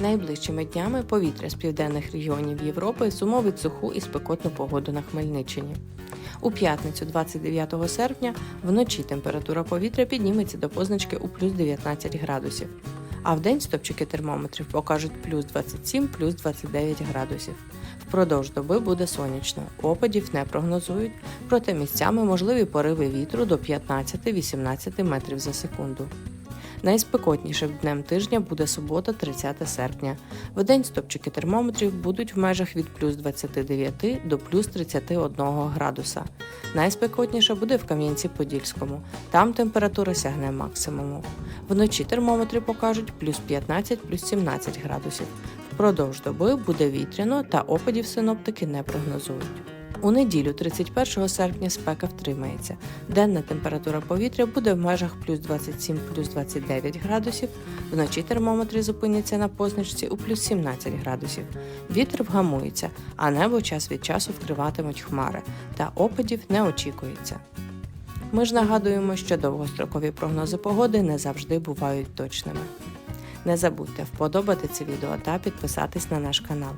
Найближчими днями повітря з південних регіонів Європи зумовить суху і спекотну погоду на Хмельниччині. У п'ятницю, 29 серпня, вночі температура повітря підніметься до позначки у плюс 19 градусів, а в день стопчики термометрів покажуть плюс 27, плюс 29 градусів. Впродовж доби буде сонячно, опадів не прогнозують, проте місцями можливі пориви вітру до 15-18 метрів за секунду. Найспекотнішим днем тижня буде субота, 30 серпня. В день стопчики термометрів будуть в межах від плюс 29 до плюс 31 градуса. Найспекотніше буде в Кам'янці-Подільському. Там температура сягне максимуму. Вночі термометри покажуть плюс 15 плюс 17 градусів. Впродовж доби буде вітряно та опадів синоптики не прогнозують. У неділю, 31 серпня, спека втримається. Денна температура повітря буде в межах плюс 27 плюс 29 градусів. Вночі термометри зупиняться на позначці у плюс 17 градусів. Вітер вгамується, а небо час від часу вкриватимуть хмари, та опадів не очікується. Ми ж нагадуємо, що довгострокові прогнози погоди не завжди бувають точними. Не забудьте вподобати це відео та підписатись на наш канал.